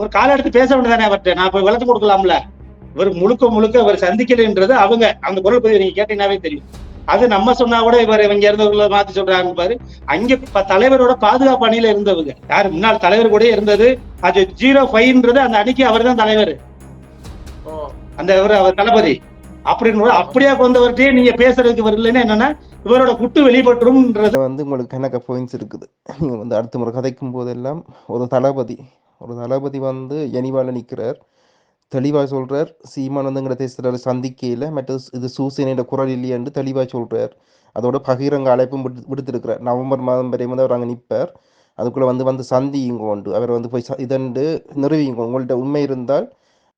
ஒரு கால எடுத்து பேச வேண்டியதானே அவர்கிட்ட? நான் போய் விளக்கம் கொடுக்கலாம்ல. இவர் முழுக்க முழுக்க அவர் சந்திக்கலைன்றது அவங்க அந்த குரல் பதிவு நீங்க கேட்டீங்கன்னாவே தெரியும். அது நம்ம சொன்னா கூட இவர் இவங்க இருந்தவங்கள மாத்தி சொல்றாங்க பாரு. அங்க தலைவரோட பாதுகாப்பு அணியில இருந்தவங்க. யாரு முன்னாள் தலைவர் கூட இருந்தது. அது ஜீரோ ஃபைவ்ன்றது அந்த அணிக்கு அவர் தான் தலைவர் அந்த இவர் அவர் தளபதி. அப்படின்னு அப்படியே கொண்டவர்கிட்டயே நீங்க பேசுறதுக்கு வரலன்னா என்னன்னா இவரோட குட்டு வெளிப்பட்டுரும்ன்றது. வந்து உங்களுக்கு கணக்க பாயிண்ட்ஸ் இருக்குது நீங்கள் வந்து அடுத்த முறை கதைக்கும் போதெல்லாம் ஒரு தளபதி ஒரு தளபதி வந்து எனிவால நிற்கிறார் தெளிவாக சொல்கிறார் சீமான் வந்து எங்களை தேசத்தில் சந்திக்கையில் மற்ற இது சூசேனையோட குரல் இல்லையென்று தெளிவாக சொல்கிறார் அதோட பகிரங்க அழைப்பும் விடு விடுத்திருக்கிறார். நவம்பர் மாதம் வரையும் வந்து அவர் அங்கே நிற்பார் அதுக்குள்ளே வந்து வந்து சந்தியுங்க உண்டு அவர் வந்து போய் ச- இதண்டு நிறுவிங்க உங்கள்கிட்ட உண்மை இருந்தால்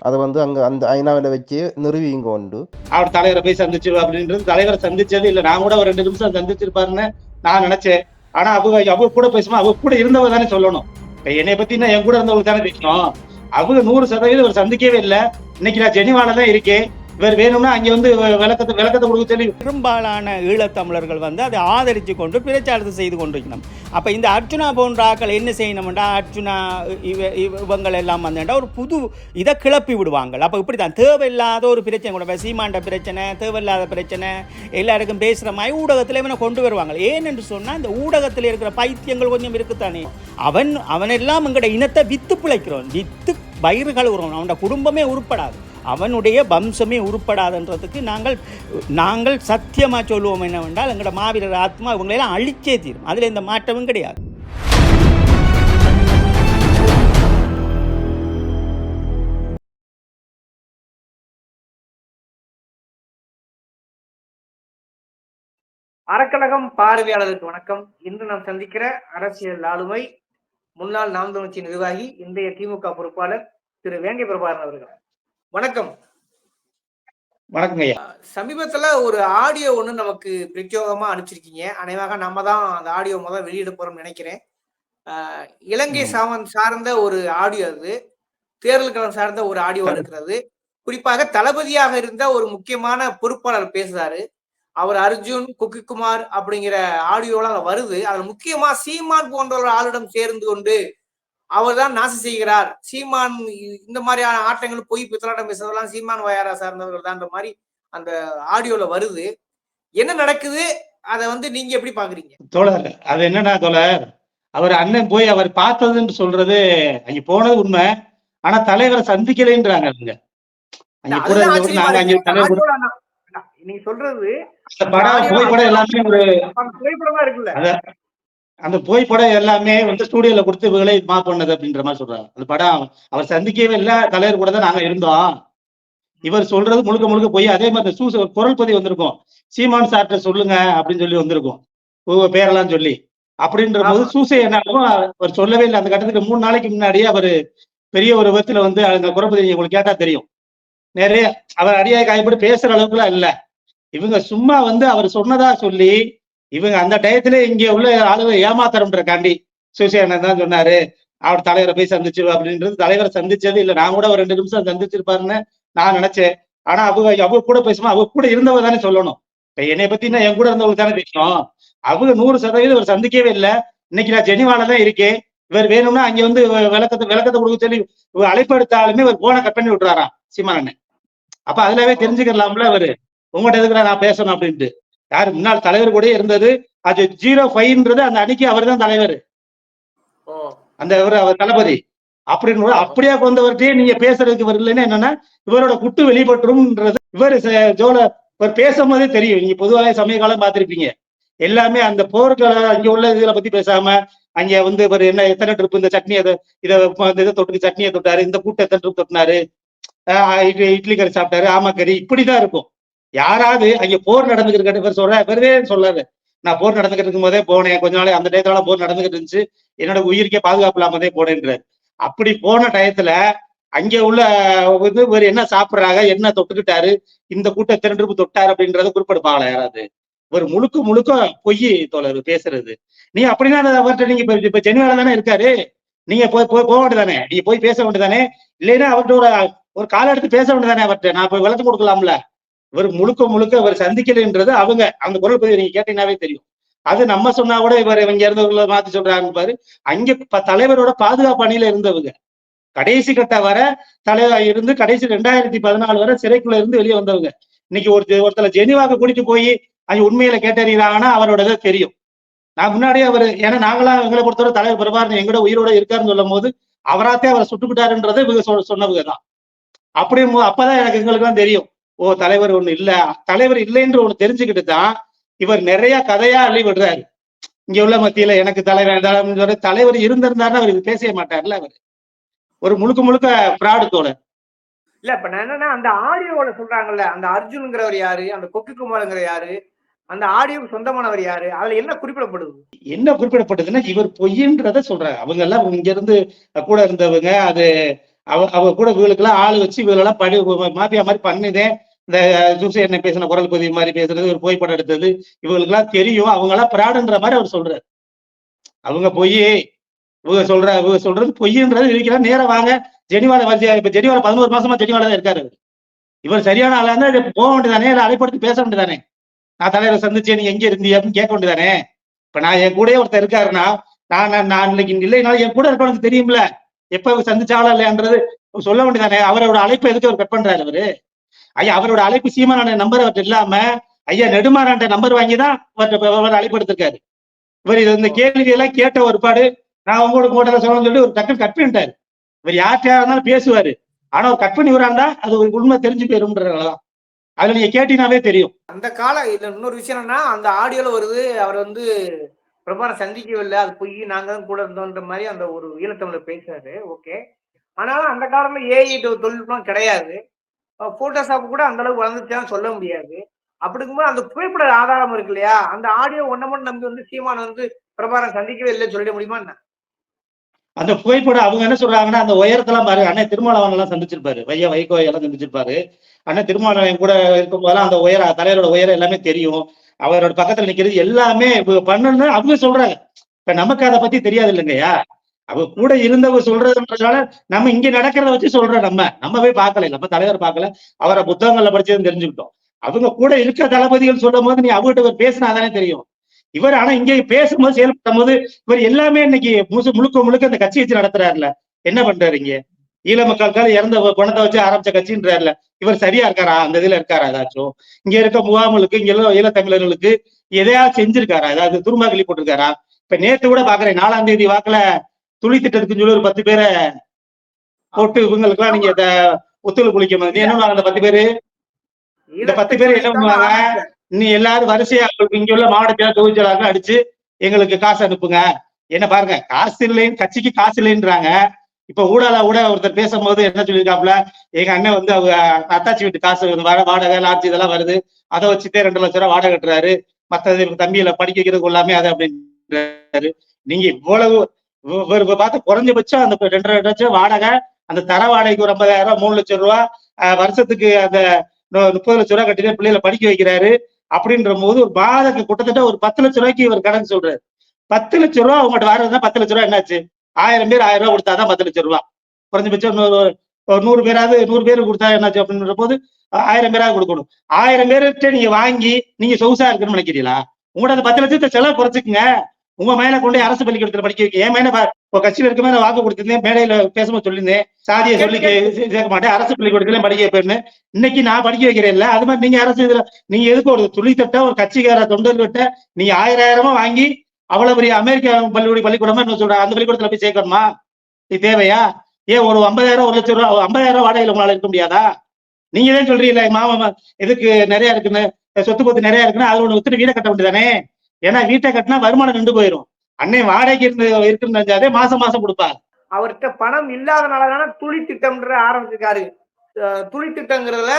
அதை வந்து அங்கே அந்த ஐநாவில் வச்சு நிறுவிங்க உண்டு அவர் தலைவரை போய் சந்திச்சு அப்படின்றது தலைவரை சந்திச்சது இல்லை. நான் கூட ஒரு ரெண்டு நிமிஷம் சந்திச்சிருப்பாருன்னு நான் நினைச்சேன். ஆனா அவ அவ கூட பேசுமா அவ கூட இருந்தவ தானே சொல்லணும். இப்ப என்னை பத்தி என் கூட இருந்தவங்களுக்கு தானே பேசணும்? அவங்க நூறு சதவீதம் ஒரு சந்திக்கவே இல்லை. இன்னைக்கு நான் ஜெனிவால தான் இருக்கேன். இவர் வேணும்னா அங்கே வந்து விளக்கத்தை விளக்கத்தை கொடுக்க சொல்லி பெரும்பாலான ஈழத்தமிழர்கள் வந்து அதை ஆதரித்து கொண்டு பிரச்சாரத்தை செய்து கொண்டிருக்கணும். அப்போ இந்த அர்ச்சுனா போன்ற ஆக்கள் என்ன செய்யணும்டா? அர்ச்சுனா இவ இவங்கள் எல்லாம் வந்தேன்டா ஒரு புது இதை கிளப்பி விடுவாங்க அப்போ இப்படி தான் தேவையில்லாத ஒரு பிரச்சனை கூட சீமாண்ட பிரச்சனை தேவையில்லாத பிரச்சனை எல்லாருக்கும் பேசுகிற மாதிரி ஊடகத்தில் இவனை கொண்டு வருவாங்க ஏனென்று சொன்னால் இந்த ஊடகத்தில் இருக்கிற பைத்தியங்கள் கொஞ்சம் இருக்குத்தானே. அவன் அவனெல்லாம் எங்களோட இனத்தை வித்து பிழைக்கிறோம். வித்து வயிறு கழுவுறவன் அவனோட குடும்பமே உருப்படாது. அவனுடைய வம்சமே உருப்படாதுன்றதுக்கு நாங்கள் நாங்கள் சத்தியமாக சொல்லுவோம் என்னவென்றால் எங்களோட மாவீரர் ஆத்மா இவங்களெல்லாம் அழிச்சே தீரும். அதில் எந்த மாற்றமும் கிடையாது. அறக்கழகம் பார்வையாளருக்கு வணக்கம். இன்று நாம் சந்திக்கிற அரசியல் ஆளுமை முன்னாள் நாம் தமிழ்ச்சி நிர்வாகி இன்றைய திமுக பொறுப்பாளர் திரு வேங்கை பிரபாகரன் அவர்கள். வணக்கம். வணக்கங்க ஐயா சமீபத்துல ஒரு ஆடியோ ஒண்ணு நமக்கு பிரத்யோகமா அனுப்பிச்சிருக்கீங்க. அனைவாக நம்ம தான் அந்த ஆடியோ முதல் வெளியிட போறோம்னு நினைக்கிறேன். இலங்கை. சாவன் சார்ந்த ஒரு ஆடியோ அது. தேர்தல் களம் சார்ந்த ஒரு ஆடியோ இருக்கிறது. குறிப்பாக தளபதியாக இருந்த ஒரு முக்கியமான பொறுப்பாளர் பேசுறாரு. அவர் அர்ஜுன் குக்கிக்குமார் அப்படிங்கிற ஆடியோலாம் வருது. அதுல முக்கியமா சீமான் போன்ற ஒரு ஆளிடம் சேர்ந்து கொண்டு அவர் தான் நாசி செய்கிறார். சீமான் இந்த மாதிரியான ஆட்டங்கள் பொய் பித்தலாட்டம் பேசுறதெல்லாம் சீமான் வயாரா சார்ந்தவர்கள் தான்ற மாதிரி அந்த ஆடியோல வருது. என்ன நடக்குது? அதை வந்து நீங்க எப்படி பாக்குறீங்க? தோழர் அது என்னன்னா தோழர்? அவர் அண்ணன் போய் அவர் பார்த்ததுன்னு சொல்றது அங்க போனது உண்மை. ஆனா தலைவரை சந்திக்கலைன்றாங்க அவங்க. நாங்க சொல்றது புகைப்படம் எல்லாமே ஒரு புகைப்படமா இருக்குல்ல. அந்த புகைப்படம் எல்லாமே வந்து ஸ்டூடியோல கொடுத்து இவங்களே மா பண்ணது அப்படின்ற மாதிரி சொல்றாங்க அந்த படம் அவர் சந்திக்கவே இல்ல தலைவர் கூட தான் நாங்க இருந்தோம். இவர் சொல்றது முழுக்க முழுக்க போய் அதே மாதிரி சூஸ் குரல் பதிவு வந்திருக்கும். சீமான் சார்ட்ட சொல்லுங்க அப்படின்னு சொல்லி வந்திருக்கும். உங்க பேரெல்லாம் சொல்லி. அப்படின்ற போது. சூசை என்னாலும் அவர் சொல்லவே இல்லை. அந்த கட்டத்துக்கு மூணு நாளைக்கு முன்னாடியே அவர் பெரிய ஒரு விதத்துல வந்து அந்த குரல் பதிவு உங்களுக்கு கேட்டா தெரியும். நிறைய அவர் அடியாய் காயப்பட்டு பேசுற அளவுக்குலாம் இல்ல. இவங்க சும்மா வந்து அவர் சொன்னதா சொல்லி இவங்க அந்த டயத்துல இங்க உள்ள ஆளுவை ஏமாத்தரம்ன்றக்காண்டி சிவசேனன் தான் சொன்னாரு. அவர் தலைவரை போய் சந்திச்சு அப்படின்றது தலைவரை சந்திச்சது இல்ல. நான் கூட ஒரு ரெண்டு நிமிஷம் சந்திச்சிருப்பாருன்னு நான் நினைச்சேன். ஆனா அவங்க அவங்க கூட பேசுமா அவங்க கூட இருந்தவங்க தானே சொல்லணும். இப்ப என்னை பத்தி என் கூட இருந்தவங்களுக்கு தானே பேசணும். அவங்க நூறு சதவீதம் இவர் சந்திக்கவே இல்லை. இன்னைக்கு நான் ஜெனிவால தான் இருக்கேன். இவர் வேணும்னா அங்க வந்து விளக்கத்தை விளக்கத்தை கொடுக்க சொல்லி இவர் அழைப்பு எடுத்தாலுமே இவர் போன கட் பண்ணி விட்டுறாராம் சீமானண்ணன் அப்ப அதுலவே தெரிஞ்சுக்கலாம்ல அவரு. உங்கள்கிட்ட எதுக்குடா நான் பேசணும் அப்படின்ட்டு. யாரு முன்னாள் தலைவர் கூட இருந்தது. அது ஜீரோ ஃபைவ்ன்றது அந்த அணிக்கு அவர் தான் தலைவர் அந்த இவர் அவர் தளபதி. அப்படின்னு அப்படியே கொண்டவர்கிட்டயே நீங்க பேசுறதுக்கு வரலன்னா என்னன்னா இவரோட குட்டு வெளிப்பட்டுரும்ன்றது இவர் ஜோல இவர் பேசும்போதே தெரியும். நீங்க பொதுவாக சமய காலம் பார்த்திருப்பீங்க. எல்லாமே அந்த போர்க்கள அங்க உள்ள இதுல பத்தி பேசாம அங்க வந்து இவர் என்ன எத்தனை ட்ரிப் இந்த சட்னி அதை இதை இதை தொட்டு சட்னியை தொட்டாரு இந்த கூட்டை எத்தனை ட்ரிப் தொட்டினாரு இட்லி கறி சாப்பிட்டாரு ஆமா கறி இப்படிதான் இருக்கும். யாராவது அங்க போர் நடந்துகிட்டு இருக்க. சொல்ற இவரே சொல்லாரு. நான் போர் நடந்துகிட்டு இருக்கும் போதே போனேன். கொஞ்ச நாள் அந்த டயத்துல போர் நடந்துகிட்டு இருந்துச்சு. என்னோட உயிருக்கே பாதுகாப்பு இல்லாமதே போனேன்றாரு. அப்படி போன டயத்துல அங்க உள்ள இது இவர் என்ன சாப்பிடுறாங்க என்ன தொட்டுக்கிட்டாரு இந்த கூட்ட திரண்டு தொட்டாரு அப்படின்றத குறிப்பிடுப்பாங்களா யாராவது? ஒரு முழுக்க முழுக்க பொய் தோழர் பேசுறது. நீ அப்படின்னா அவர்கிட்ட நீங்க இப்ப இப்ப ஜெனிவால தானே இருக்காரு? நீங்க போய் போய் போக வேண்டியதானே நீங்க போய் பேச வேண்டியதானே இல்லைன்னா அவர்கிட்ட ஒரு ஒரு கால எடுத்து பேச வேண்டியதானே அவர்கிட்ட? நான் போய் விளக்கம் கொடுக்கலாம்ல. இவர் முழுக்க முழுக்க இவர் சந்திக்கலைன்றது அவங்க அந்த குரல் பதிவு நீங்க கேட்டீங்கன்னாவே தெரியும். அது நம்ம சொன்னா கூட இவர் இவங்க இருந்தவங்கள மாத்தி சொல்றாங்க பாரு. அங்க தலைவரோட பாதுகாப்பு அணியில இருந்தவங்க. கடைசி கட்ட வர தலைவர் இருந்து கடைசி ரெண்டாயிரத்தி பதினாலு வரை சிறைக்குள்ள இருந்து வெளியே வந்தவங்க. இன்னைக்கு ஒரு ஒருத்தர் ஜெனிவாக்கு கூட்டிட்டு போய் அது உண்மையில கேட்டறிகிறாங்கன்னா அவரோட இதை தெரியும். நான் முன்னாடியே அவர் ஏன்னா நாங்களாம் எங்களை பொறுத்தவரை தலைவர் பெருமாறு எங்கூட உயிரோட இருக்காருன்னு சொல்லும் போது அவராத்தே அவரை சுட்டுக்கிட்டாருன்றதை இவங்க சொ- சொன்னவங்க தான் அப்படி அப்பதான் எனக்கு எங்களுக்கு தான் தெரியும். ஓ தலைவர் ஒண்ணு இல்ல. தலைவர் இல்லைன்ற ஒண்ணு தெரிஞ்சுக்கிட்டு தான் இவர் நிறைய கதையா அள்ளி விடுறாரு. இங்க உள்ள மத்தியில எனக்கு தலைவர் சொல்லி தலைவர் இருந்திருந்தாருன்னா அவர் இது பேசவே மாட்டார்ல அவர். ஒரு முழுக்க முழுக்க பிராடு தோழர். இல்ல இப்ப நான் என்னன்னா அந்த ஆடியோல சொல்றாங்கல்ல அந்த அர்ஜுனுங்கிறவர் யாரு? அந்த கொக்கு குமாருங்கிற யாரு? அந்த ஆடியோக்கு சொந்தமானவர் யாரு? அதுல என்ன குறிப்பிடப்படுது? என்ன குறிப்பிடப்பட்டதுன்னா இவர் பொய்ன்றத சொல்றாங்க அவங்க எல்லாம் இங்க இருந்து கூட இருந்தவங்க அது அவ அவ கூட இவங்களுக்கெல்லாம் ஆள் வச்சு இவங்களெல்லாம் படி மாஃபியா மாதிரி பண்ணுதேன் இந்த ஜூசி பேசின குரல் பதிவு மாதிரி பேசுறது ஒரு புகைப்படம் எடுத்தது இவங்களுக்குலாம் தெரியும். அவங்க எல்லாம் பிராடுன்ற மாதிரி அவர் சொல்றாரு. அவங்க பொய் இவங்க சொல்ற இவங்க சொல்றது பொய்ன்றது இருக்கிறா நேரம் வாங்க. ஜெனிவால வரிசையா இப்ப ஜெனிவால பதினோரு மாசமா ஜெனிவால தான் இருக்காரு இவர் சரியான ஆளா இருந்தா போக வேண்டியதானே? இல்லை அழைப்படுத்தி பேச வேண்டியதானே? நான் தலைவரை சந்திச்சு நீ எங்க இருந்தீங்க அப்படின்னு கேட்க வேண்டியதானே? இப்ப நான் என் கூட ஒருத்தர் இருக்காருன்னா நான் நான் இன்னைக்கு இல்லைனாலும் என் கூட இருக்கவனுக்கு தெரியும்ல. எப்ப சந்திச்சாலும் இல்லையான்றது சொல்ல வேண்டியதானே? அவரோட அழைப்பு எதுக்கு அவர் கட் பண்றாரு அவரு? ஐயா அவரோட அழைப்பு சீமானோட நம்பர் அவர்கிட்ட இல்லாம ஐயா நெடுமாறாண்ட நம்பர் வாங்கி தான் அவர்கிட்ட அவர் அழைப்பு எடுத்திருக்காரு இவர் இது இந்த கேள்வி எல்லாம் கேட்ட ஒருபாடு நான் உங்களோட கூட்டல சொல்லணும்னு சொல்லி ஒரு டக்குன்னு கட் பண்ணிட்டாரு. இவர் யார்கிட்டயா இருந்தாலும் பேசுவாரு. ஆனா ஒரு கட் பண்ணி விடாண்டா அது ஒரு உண்மை தெரிஞ்சு போயிரும்ன்றதான் அதுல நீங்க கேட்டீங்கன்னாவே தெரியும். அந்த கால இதுல இன்னொரு விஷயம் என்னன்னா அந்த ஆடியோல வருது அவர் வந்து பிரபாரம் சந்திக்கவில்லை அது பொய் நாங்க தான் கூட இருந்தோன்ற மாதிரி அந்த ஒரு ஈழத்தமிழர் பேசுறாரு ஓகே ஆனாலும் அந்த காலத்துல ஏஐ தொழில்நுட்பம் கிடையாது. போட்டோஷாப் கூட அந்த அளவுக்கு வளர்ந்துச்சான்னு சொல்ல முடியாது. அப்படி இருக்கும்போது அந்த புகைப்பட ஆதாரம் இருக்கு இல்லையா? அந்த ஆடியோ ஒன்ன மட்டும் நம்பி வந்து சீமான வந்து பிரபாரம் சந்திக்கவே இல்லை சொல்லிட முடியுமா என்ன? அந்த புகைப்படம் அவங்க என்ன சொல்றாங்கன்னா அந்த உயரத்தெல்லாம் பாரு. அண்ணன் திருமாவளவன் எல்லாம் சந்திச்சிருப்பாரு. வைய வைகோ எல்லாம் சந்திச்சிருப்பாரு. அண்ணன் திருமாவளவன் கூட இருக்கும்போதெல்லாம் அந்த உயர தலைவரோட உயரம் எல்லாமே தெரியும். அவரோட பக்கத்துல நிக்கிறது எல்லாமே பண்ணணும்னு அவங்க சொல்றாங்க. இப்ப நமக்கு அதை பத்தி தெரியாது இல்லைங்கய்யா. அவ கூட இருந்தவ சொல்றதுன்றதுனால நம்ம இங்க நடக்கிறத வச்சு சொல்றோம் நம்ம. நம்ம போய் பார்க்கல நம்ம தலைவர் பார்க்கல. அவரை புத்தகங்கள்ல படிச்சதுன்னு தெரிஞ்சுக்கிட்டோம். அவங்க கூட இருக்க தளபதிகள் சொல்லும் போது நீ அவங்ககிட்ட இவர் பேசினாதானே தெரியும். இவர் ஆனா இங்க பேசும்போது செயல்படும் போது இவர் எல்லாமே இன்னைக்கு முழுசு முழுக்க முழுக்க இந்த கட்சி வச்சு நடத்துறாருல. என்ன பண்றாரு இங்க? ஈழ மக்களுக்காக இறந்த பணத்தை வச்சு ஆரம்பிச்ச கட்சின்றாருல. இவர் சரியா இருக்காரா? அந்த இதுல இருக்காரா ஏதாச்சும்? இங்க இருக்க முகாம்களுக்கு இங்க ஈழ ஈழத்தமிழர்களுக்கு எதையாவது செஞ்சிருக்காரா? ஏதாவது துருமா கிளி போட்டிருக்காரா? இப்ப நேத்து கூட பாக்குறேன் நாலாம் தேதி வாக்குல துளி திட்டத்துக்குன்னு சொல்லி ஒரு பத்து பேரை போட்டு இவங்களுக்குலாம் நீங்க இத ஒத்துழைப்பு குளிக்க மாதிரி என்ன அந்த பத்து பேரு? இந்த பத்து பேர் என்ன பண்ணுவாங்க? நீ எல்லாரும் வரிசையா இங்க உள்ள மாவட்டத்தில தொகுதியாளர்கள் அடிச்சு எங்களுக்கு காசு அனுப்புங்க. என்ன பாருங்க காசு இல்லைன்னு கட்சிக்கு காசு இல்லைன்றாங்க. இப்ப ஊடால கூட ஒருத்தர் பேசும்போது என்ன சொல்லியிருக்காப்ல எங்க அண்ணன் வந்து அவங்க அத்தாச்சி வீட்டு காசு வந்து வாடகை லாட்ஜ் இதெல்லாம் வருது. அதை வச்சுட்டே ரெண்டு லட்சம் ரூபாய் வாடகை கட்டுறாரு. மற்றது இவங்க தம்பியில படிக்க வைக்கிறது எல்லாமே அது அப்படின்றாரு. நீங்க இவ்வளவு பார்த்து குறைஞ்சபட்சம் அந்த ரெண்டரை லட்சம் வாடகை அந்த தர வாடகைக்கு ஒரு ஐம்பதாயிரம் ரூபாய் மூணு லட்சம் ரூபா வருஷத்துக்கு அந்த முப்பது லட்சம் ரூபா கட்டிட்டு பிள்ளைகளை படிக்க வைக்கிறாரு. அப்படின்ற போது ஒரு மாதத்துக்கு கிட்டத்தட்ட ஒரு பத்து லட்சம் ரூபாய்க்கு இவர் கடன் சொல்றாரு. பத்து லட்சம் ரூபாய் அவங்ககிட்ட வரதுன்னா பத்து லட்ச ரூபா என்னாச்சு? ஆயிரம் பேர் ஆயிரம் ரூபா கொடுத்தாதான் பத்து லட்ச ரூபா. குறைஞ்சபட்சம் ஒரு- நூறு பேராவது நூறு பேர் கொடுத்தா என்னாச்சு அப்படின்ற போது ஆயிரம் பேராவது கொடுக்கணும். ஆயிரம் பேர்கிட்ட நீங்க வாங்கி நீங்க சொகுசா இருக்கணும்னு நினைக்கிறீங்களா? உங்களோட அந்த பத்து லட்சத்தை செலவு குறைச்சிக்கங்க. உங்க மேல கொண்டு அரசு பள்ளிக்கூடத்துல படிக்க வைக்க. என் இப்போ கட்சியில இருக்க மேல வாக்கு கொடுத்திருந்தேன். மேடையில பேசும்போது சொல்லியிருந்தேன். சாதியை சொல்லி சேர்க்க மாட்டேன். அரசு பள்ளிக்கூடத்துல படிக்க வைப்பேன்னு. இன்னைக்கு நான் படிக்க வைக்கிறேன்ல. அது மாதிரி நீங்க அரசு இதுல நீங்க எதுக்கு ஒரு துளி தட்ட ஒரு கட்சிக்கார தொண்டர்கிட்ட நீங்க ஆயிரம் ஆயிரமா வாங்கி அவ்வளவு பெரிய அமெரிக்கா பள்ளிக்கூட பள்ளிக்கூடமா என்ன சொல்றாங்க அந்த பள்ளிக்கூடத்துல போய் சேர்க்கணுமா? இது தேவையா? ஏன் ஒரு ஐம்பதாயிரம் ஒரு லட்சம் ரூபா ஐம்பதாயிரம் வாடகையில உங்களால இருக்க முடியாதா? நீங்க தான் சொல்றீங்களே மாமா இதுக்கு நிறைய இருக்குன்னு சொத்து பத்து நிறைய இருக்குன்னு அது ஒண்ணு வித்துட்டு வீடை கட்ட வேண்டியதானே ஏன்னா வீட்டை கட்டினா வருமானம் நின்று போயிடும் அன்னை வாடகைக்கு இருந்து இருக்குன்னு நினைச்சாதே மாசம் மாசம் கொடுப்பாங்க அவர்கிட்ட பணம் இல்லாதனாலதானே துளி திட்டம்ன்ற ஆரம்பிச்சிருக்காரு. துளி திட்டங்கிறதுல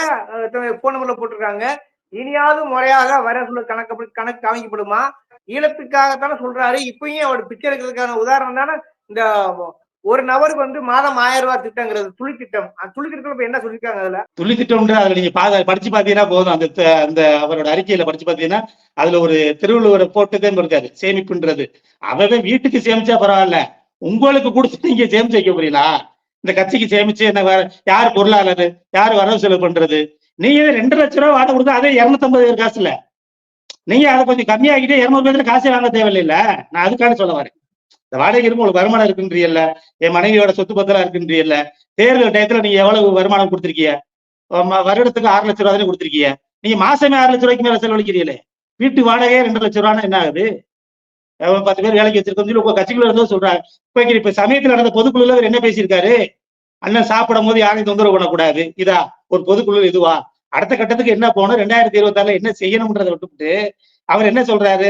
போன் நம்பர்ல போட்டிருக்காங்க. இனியாவது முறையாக வர சொல்ல கணக்கு கணக்கு அமைக்கப்படுமா ஈழத்துக்காகத்தானே சொல்றாரு. இப்பயும் அவர் பிச்சை எடுக்கிறதுக்கான உதாரணம் தானே? இந்த ஒரு நபருக்கு வந்து மாதம் ஆயிரம் ரூபாய் திட்டங்கிறது துளி திட்டம். அந்த துளி திட்டம் இப்ப என்ன சொல்லிருக்காங்க அதுல? துளி திட்டம்ன்ற அதுல நீங்க பாத படிச்சு பாத்தீங்கன்னா போதும். அந்த அந்த அவரோட அறிக்கையில படிச்சு பாத்தீங்கன்னா அதுல ஒரு திருவள்ளுவர் போட்டுதான் இருக்காரு சேமிப்புன்றது. அவன் வீட்டுக்கு சேமிச்சா பரவாயில்ல. உங்களுக்கு கொடுத்து நீங்க சேமிச்சு வைக்க முடியலா இந்த கட்சிக்கு சேமிச்சு என்ன வேற யார் பொருளாளர் யார் வரவு செலவு பண்றது? நீங்க ரெண்டு லட்சம் ரூபாய் வாடகை கொடுத்தா அதே இருநூத்தம்பது காசு இல்ல நீங்க அதை கொஞ்சம் கம்மியாகிட்டே இருநூறு பேர்ல காசே வாங்க தேவையில்லை. நான் அதுக்காக சொல்ல வரேன். இந்த வாடகை இருக்கும் உங்களுக்கு வருமானம் இருக்குன்றியல்ல என் மனைவியோட சொத்து பத்திரம் இருக்குன்றியல்ல தேர்தல் டயத்துல நீங்க எவ்வளவு வருமானம் கொடுத்துருக்கிய? வருடத்துக்கு ஆறு லட்ச ரூபா தானே கொடுத்துருக்கீங்க நீங்க மாசமே ஆறு லட்சம் ரூபாய்க்கு மேல செலவழிக்கிறீங்களே? வீட்டு வாடகையே ரெண்டு லட்சம் ரூபான்னு என்ன ஆகுது? பத்து பேர் வேலைக்கு வச்சிருக்கோம் சொல்லி உங்க கட்சிக்குள்ள இருந்தோம் சொல்றாங்க. இப்ப இப்ப சமயத்துல நடந்த பொதுக்குழுல அவர் என்ன பேசியிருக்காரு? அண்ணன் சாப்பிடும் போது யாரையும் தொந்தரவு பண்ணக்கூடாது. இதா ஒரு பொதுக்குழு இதுவா? அடுத்த கட்டத்துக்கு என்ன போகணும்? ரெண்டாயிரத்தி இருபத்தி ஆறுல என்ன செய்யணும்ன்றதை விட்டுவிட்டு அவர் என்ன சொல்றாரு?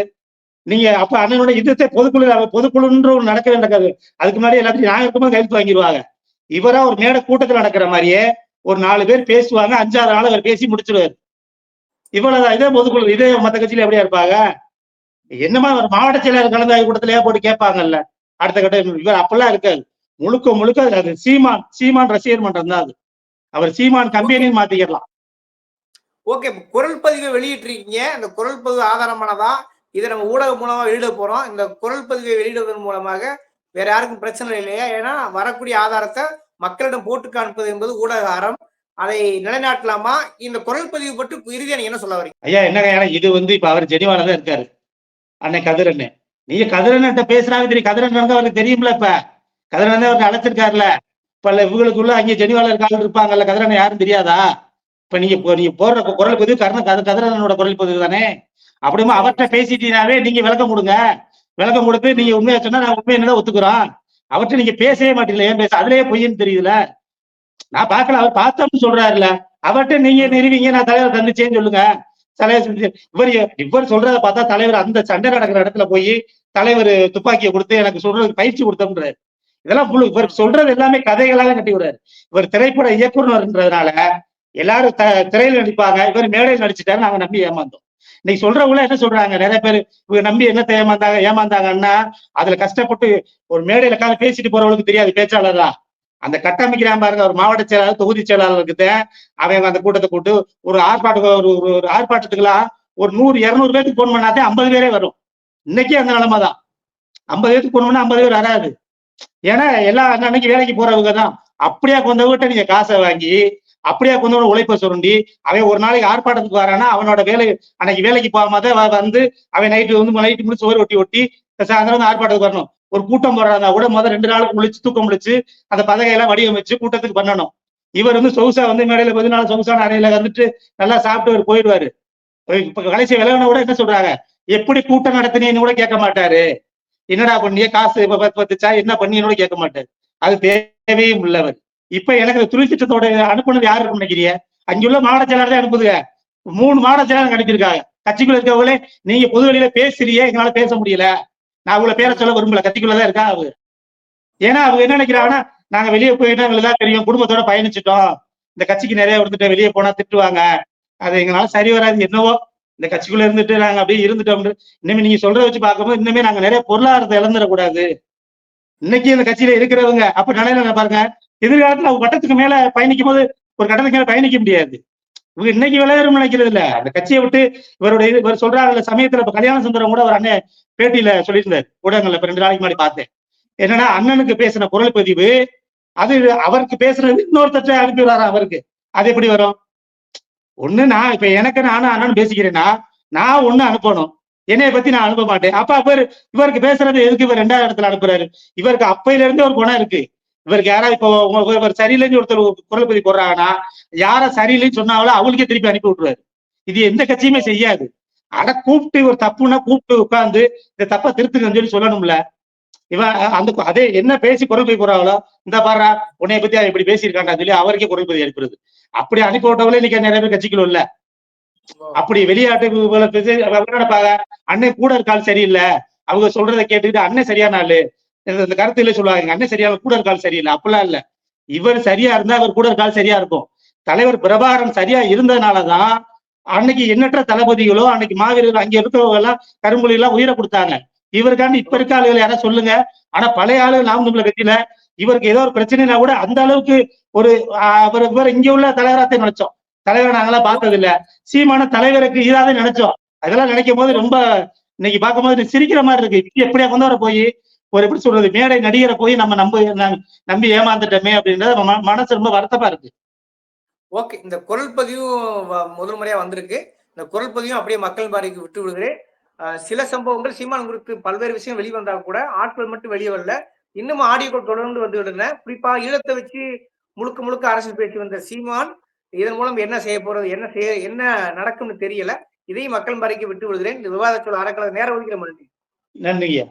நீங்க அப்ப அண்ணனோட யுத்தத்தை பொதுக்குழு பொதுக்குழுன்ற ஒண்ணு நடக்கவே நடக்காது அதுக்கு முன்னாடி எல்லாத்தையும் நாங்க இருக்கும்போது கையெழுத்து வாங்கிடுவாங்க. இவரா ஒரு மேடை கூட்டத்துல நடக்கிற மாதிரியே ஒரு நாலு பேர் பேசுவாங்க அஞ்சாறு நாள் அவர் பேசி முடிச்சிருவாரு. இவ்வளவுதான். இதே பொதுக்குழு இதே மத்த கட்சியில எப்படியா இருப்பாங்க? என்னமா ஒரு மாவட்ட செயலாளர் கலந்தாய்வு கூட்டத்திலேயே போட்டு கேட்பாங்கல்ல. அடுத்த கட்டம் இவர் அப்பெல்லாம் இருக்காது முழுக்க முழுக்க அது சீமான் சீமான் ரசிகர் மன்றம் தான் அது. அவர் சீமான் கம்பெனின்னு மாத்திக்கலாம் ஓகே குரல் பதிவை வெளியிட்டிருக்கீங்க. அந்த குரல் பதிவு ஆதாரமானதா? இதை நம்ம ஊடகம் மூலமா வெளியிட போறோம். இந்த குரல் பதிவை வெளியிடுவதன் மூலமாக வேற யாருக்கும் பிரச்சனை இல்லையா? ஏன்னா வரக்கூடிய ஆதாரத்தை மக்களிடம் போட்டு காண்பது என்பது ஊடக அறம். அதை நிலைநாட்டலாமா? இந்த குரல் பதிவு பற்றி இறுதியா நீங்க என்ன சொல்ல வரீங்க? ஐயா என்ன ஏன்னா இது வந்து இப்ப அவர் ஜெனிவால தான் இருக்காரு. அண்ணன் கதிரண்ணு. நீங்க கதிரண்ணன் பேசுறாங்க தெரியும். கதிரன் வந்து அவருக்கு தெரியும்ல இப்ப. கதிரண்ணன் அவருக்கு அழைச்சிருக்காருல. இப்ப இவங்களுக்குள்ள அங்கே ஜெனிவால இருக்காங்க இருப்பாங்கல்ல. கதிரண்ணன் யாரும் தெரியாதா? இப்ப நீங்க இப்போ நீங்க போடுற குரல் பதிவு கர்ண கத கதிரண்ணனோட குரல் பதிவு தானே? அப்படிமா அவர்கிட்ட பேசிட்டீங்கனாவே நீங்க விளக்கம் கொடுங்க. விளக்கம் கொடுத்து நீங்க உண்மையா சொன்னா நான் உண்மையை என்னதான் ஒத்துக்கிறோம் அவர்கிட்ட நீங்க பேசவே மாட்டீங்களா ஏன் பேச? அதுலயே பொய்ன்னு தெரியுதுல. நான் பார்க்கல அவர் பார்த்தோம்னு சொல்றாருல. அவர்கிட்ட நீங்க நிறுவீங்க நான் தலைவர் தந்துச்சேன்னு சொல்லுங்க. தலைவர் இவர் இவர் சொல்றத பார்த்தா தலைவர் அந்த சண்டை நடக்கிற இடத்துல போய் தலைவர் துப்பாக்கியை கொடுத்து எனக்கு சொல்றதுக்கு பயிற்சி கொடுத்தோம்ன்றாரு. இதெல்லாம் முழு இவர் சொல்றது எல்லாமே கதைகளாக கட்டி விடுறாரு இவர் திரைப்பட இயக்குனர்ன்றதுனால எல்லாரும் த- நடிப்பாங்க இவர் மேடையில் நடிச்சுட்டாரு நாங்க நம்பி ஏமாந்தோம். இன்னைக்கு சொல்றவங்க என்ன சொல்றாங்க? நிறைய பேர் இவங்க நம்பி என்னத்தை ஏமாந்தாங்க ஏமாந்தாங்கன்னா அதுல கஷ்டப்பட்டு ஒரு மேடையில உட்கார்ந்து பேசிட்டு போறவங்களுக்கு தெரியாது பேச்சாளர் அந்த கட்டமைக்கிறான் பாருங்க ஒரு மாவட்ட செயலாளர் தொகுதி செயலாளருக்கு அவன் அந்த கூட்டத்தை கூட்டு ஒரு ஆர்ப்பாட்ட ஒரு ஒரு- ஆர்ப்பாட்டத்துக்குலாம் ஒரு நூறு இருநூறு பேருக்கு போன் பண்ணாதே ஐம்பது பேரே வரும். இன்னைக்கே அந்த நிலைமை தான். ஐம்பது பேருக்கு போன் பண்ணா ஐம்பது பேர் வராது. ஏன்னா எல்லா அன்னைக்கு வேலைக்கு போறவங்க தான். அப்படியே கொண்டவங்கிட்ட நீங்க காசை வாங்கி அப்படியே கொண்டவன உழைப்ப சுருண்டி அவன் ஒரு நாளைக்கு ஆர்ப்பாட்டத்துக்கு வரானா அவனோட வேலை அன்னைக்கு வேலைக்கு போகாம வந்து அவன் நைட்டு வந்து நைட்டு முடிச்சு சோறு ஒட்டி ஒட்டி சாயந்தரம் வந்து ஆர்ப்பாட்டத்துக்கு வரணும். ஒரு கூட்டம் போடுறாங்க கூட முதல் ரெண்டு நாளுக்கு முழிச்சு தூக்கம் முழிச்சு அந்த பதகையெல்லாம் வடிவமைச்சு கூட்டத்துக்கு பண்ணணும். இவர் வந்து சொகுசா வந்து மேடையில கொஞ்ச நாள் சொகுசான அறையில வந்துட்டு நல்லா சாப்பிட்டு அவர் போயிடுவாரு. இப்ப கடைசி விளையாட கூட என்ன சொல்றாங்க? எப்படி கூட்டம் நடத்தினேன்னு கூட கேட்க மாட்டாரு. என்னடா பண்ணிய காசு இப்ப பத்து பத்துச்சா என்ன பண்ணின்னு கூட கேட்க மாட்டாரு. அது தேவையும் உள்ளவர். இப்ப எனக்கு துணை திட்டத்தோட அனுப்புனது யாரு இருக்குன்னு நினைக்கிறீங்க அங்குள்ள மாவட்ட செயலாளர் தான் அனுப்புதுங்க. மூணு மாவட்ட செயலாளர் கிடைச்சிருக்காங்க கட்சிக்குள்ள இருக்கவங்களே நீங்க பொது வெளியில பேசுறியே எங்களால பேச முடியல. நான் உங்களை பேர சொல்ல விரும்பல. கட்சிக்குள்ளதான் இருக்கா அவங்க ஏன்னா அவங்க என்ன நினைக்கிறாங்கன்னா நாங்க வெளியே போயிட்டோம் எங்களுக்கு தான் தெரியும். குடும்பத்தோட பயணிச்சிட்டோம். இந்த கட்சிக்கு நிறைய வந்துட்டு வெளியே போனா திட்டுவாங்க. அது எங்களால சரி வராது. என்னவோ இந்த கட்சிக்குள்ள இருந்துட்டு நாங்க அப்படியே இருந்துட்டோம் இனிமே நீங்க சொல்றத வச்சு பார்க்கும்போது இன்னுமே நாங்க நிறைய பொருளாதாரத்தை இழந்துடக்கூடாது. இன்னைக்கு இந்த கட்சியில இருக்கிறவங்க அப்ப நிலையில பாருங்க. எதிர்காலத்துல அவங்க கட்டத்துக்கு மேல பயணிக்கும் போது ஒரு கட்டத்துக்கு மேல பயணிக்க முடியாது. இவங்க இன்னைக்கு விளையாடும் நினைக்கிறது இல்ல. அந்த கட்சியை விட்டு இவருடைய இது இவர் சொல்றாரு சமயத்துல இப்ப கல்யாண சுந்தரம் கூட ஒரு அண்ணன் பேட்டியில சொல்லியிருந்தார். ஊடகங்கள்ல இப்ப ரெண்டு நாளைக்கு முன்னாடி பார்த்தேன். என்னன்னா அண்ணனுக்கு பேசின குரல் பதிவு அது அவருக்கு பேசுறது இன்னொருத்தட்ட அனுப்பி வராராம் அவருக்கு? அது எப்படி வரும்? ஒண்ணு நான் இப்ப எனக்கு நானும் அண்ணன் பேசிக்கிறேன்னா நான் ஒண்ணு அனுப்பணும். என்னைய பத்தி நான் அனுப்ப மாட்டேன். அப்ப அவர் இவருக்கு பேசுறது எதுக்கு? இவர் ரெண்டாவது இடத்துல அனுப்புறாரு. இவருக்கு அப்பையில இருந்தே ஒரு குணம் இருக்கு. இவருக்கு யாராவது இப்போ உங்க- இவர் சரியில்லைன்னு ஒருத்தர் குரல் பதிவு போடுறாங்கன்னா யார சரியில்லைன்னு சொன்னாங்களோ அவங்களுக்கே திருப்பி அனுப்பி விட்டுருவாரு. இது எந்த கட்சியுமே செய்யாது. அட கூப்பிட்டு ஒரு தப்புன்னா கூப்பிட்டு உட்கார்ந்து இந்த தப்பை திருத்துக்கன்னு சொல்லி சொல்லணும்ல. இவன் அந்த அதே என்ன பேசி குரல் பதிவு போறாங்களோ இந்த பாரு உன்னைய பத்தி அவன் இப்படி பேசியிருக்காண்டா சொல்லி அவருக்கே குரல் பதிவு அனுப்புறது அப்படி அனுப்பி விட்டவங்களே இன்னைக்கு நிறைய பேர் கட்சிகளும் இல்ல. அப்படி வெளியாட்டு பேசி அண்ணன் கூட இருக்காள் சரியில்லை. அவங்க சொல்றதை கேட்டுக்கிட்டு அண்ணன் சரியான ஆளு. இந்த இந்த கருத்துல சொல்லுவாங்க. எங்க அண்ணன் சரியா கூட இருக்கால் சரியில்லை. அப்படிலாம் இல்ல. இவர் சரியா இருந்தா அவர் கூட இருக்கால் சரியா இருக்கும். தலைவர் பிரபாகரன் சரியா இருந்ததுனாலதான் அன்னைக்கு எண்ணற்ற தளபதிகளோ அன்னைக்கு மாவீரர்கள் அங்க இருக்கிறவங்க எல்லாம் கரும்புலி எல்லாம் உயிரை கொடுத்தாங்க. இவருக்காண்டி இப்ப இருக்க ஆளுகள் யாராவது சொல்லுங்க. ஆனா பழைய ஆளுகள் நாம் தமிழர் கட்சியில இவருக்கு ஏதோ ஒரு பிரச்சனைனா கூட அந்த அளவுக்கு ஒரு அவர் இவர் இங்க உள்ள தலைவராத்தை நினைச்சோம். தலைவரை நாங்கெல்லாம் பார்த்தது இல்ல சீமான தலைவருக்கு இதாதான் நினைச்சோம். அதெல்லாம் நினைக்கும் போது ரொம்ப இன்னைக்கு பார்க்கும்போது சிரிக்கிற மாதிரி இருக்கு. இப்படி எப்படியா கொண்டு வர போய் ஒரு எப்படி சொல்றது மேடை நடிகரை போய் நம்ம நம்ப நம்பி ஏமாந்துட்டோமே அப்படின்றது மனசு ரொம்ப வருத்தமா இருக்கு. ஓகே இந்த குரல் பதிவும் முதல் முறையா வந்திருக்கு. இந்த குரல் பதிவும் அப்படியே மக்கள் பாரிக்கு விட்டு விடுகிறேன். சில சம்பவங்கள் சீமான் குறித்து பல்வேறு விஷயம் வெளிவந்தா கூட ஆட்கள் மட்டும் வெளியே வரல. இன்னும் ஆடியோக்கள் தொடர்ந்து வந்து விடுன குறிப்பா ஈழத்தை வச்சு முழுக்க முழுக்க அரசியல் பேசி வந்த சீமான் இதன் மூலம் என்ன செய்ய போறது என்ன செய்ய என்ன நடக்கும்னு தெரியல. இதையும் மக்கள் மறைக்க விட்டு விடுகிறேன். இந்த விவாதச்சொல் அறக்கலை நேரம் ஒதுக்கிற நன்றிங்க